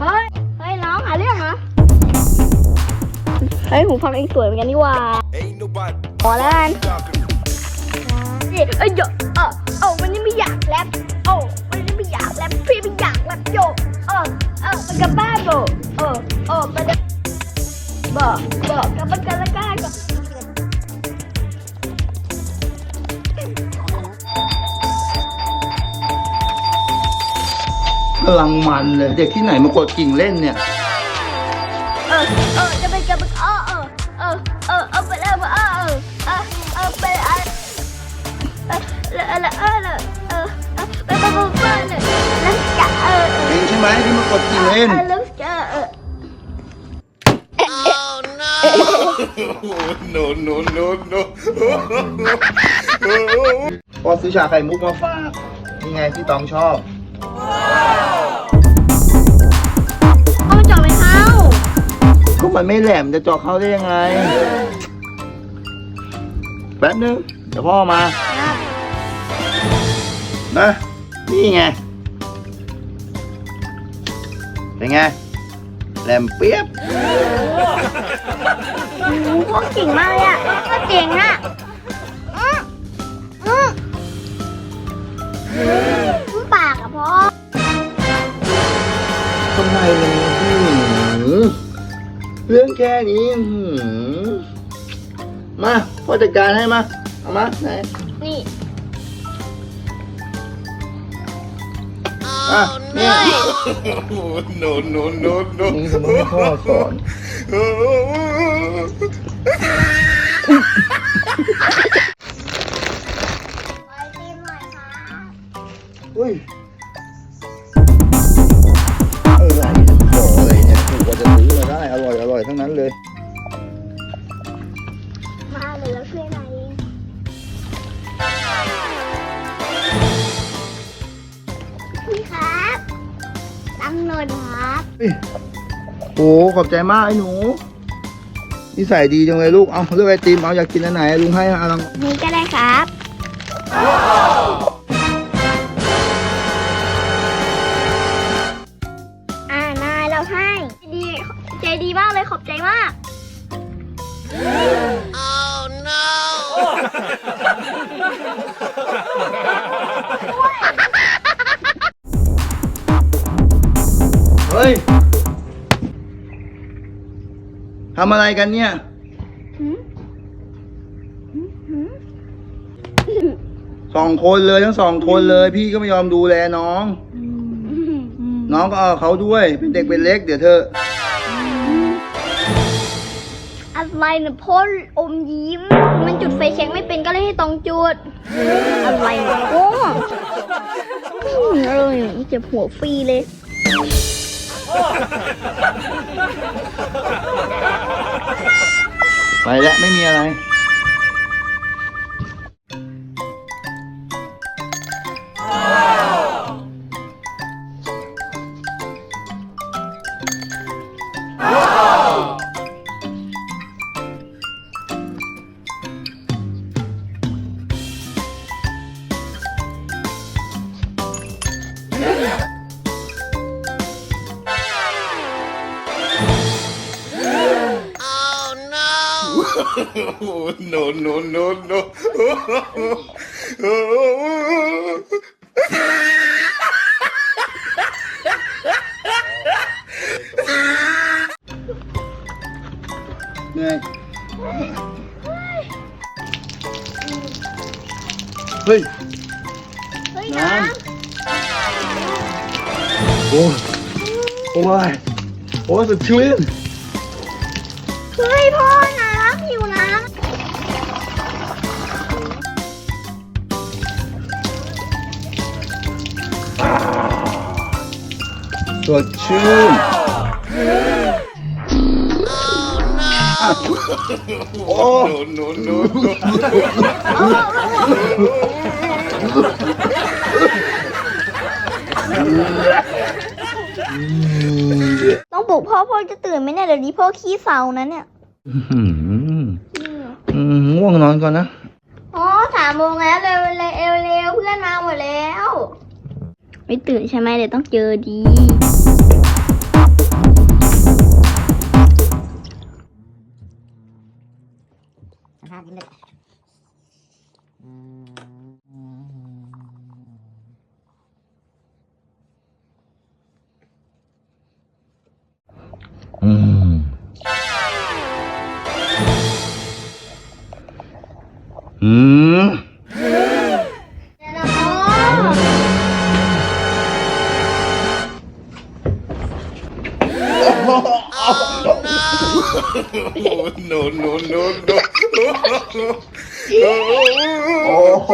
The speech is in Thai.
เฮ้ย เฮ้ยน้องหาเรื่องเหรอ เฮ้ยหูฟังเองสวยเหมือนกันนี่หว่า Ain't nobody พอแล้วกัน talking. นี่เอ้ยโยเออเออวันนี้ไม่อยากแรปโอ้วันนี้ไม่อยากแรปพี่ไม่อยากแรปโยเออเออมันกับบ้านโบเออเออมันจะบอกบอกกับมันกันละกัน กำลังมันเลย เด็กที่ไหนมากดกิ่งเล่นเนี่ย เออ เออ จะไปกับเออเออ เออ เออ เออไปแล้วเออเออ เออ เออไปเออเออเออเออเออไปไปไปไปเลยแล้วจะเออเออเองใช่ไหมที่มากดกิ่งเล่นแล้วจะเออ no, no, no, no. พอซื้อชาไข่มุกมาฝากนี่ไงพี่ตองชอบ มันไม่แหลมจะเจาะเข้าได้ยังไง แป๊บนึง เดี๋ยวพ่อมานะนี่ไง เป็นไง แหลมเปียบพวกเก่งมากเลยอะก็เจ๋งอะ เรื่องแค่นี้อื้อหือมาพ่อจัดการให้มา เอามาไหนนี่อะเนี่ย no, no, no, นี่สมมติให้พ่อสอน no. อุ้ยอะไร ทั้งนั้นเลย มาเลยแล้วช่วยหน่อยพี่ครับตั้งหน่อยครับเฮ้ยโอ้ขอบใจมากไอ้หนูนิสัยดีจังเลยลูก เอาเลือกไอติม เอาอยากกินอันไหนลุงให้อะลองนี่ก็ได้ครับอ่านายเราให้ใจดี ใจดีมากเลยขอบใจมากเฮ้ยทำอะไรกันเนี่ย สองคนเลยทั้งสองคนเลย พี่ก็ไม่ยอมดูแลน้อง น้องก็เอาเขาด้วย เป็นเด็กเป็นเล็กเดี๋ยวเธอ ไรเนี่ยพ่ออมยิ้ม มันจุดไฟแช็กไม่เป็นก็เลยให้ตองจุด อะไรเนี่ยโอ้เออเจ็บหัวฟรีเลย ไปแล้วไม่มีอะไร no, no, no, no. เหนื่อยเฮ้ยเฮ้ย สดชื่นโอ้ no, no, no, no. ำต้องปลุกพ่อพ่อจะตื่นไหมเนี่ยเดี๋ยวนี้พ่อขี้เศร้านะเนี่ยอื้อหืออืมง่วงนอนก่อนนะ อ๋อสามโมงแล้วเร็วเร็วเร็วเร็วเพื่อนมาหมดแล้ว ไม่ตื่นใช่ไหมเดี๋ยวต้องเจอดี อืม อืม Oh, no, no, no, no. โอ้โห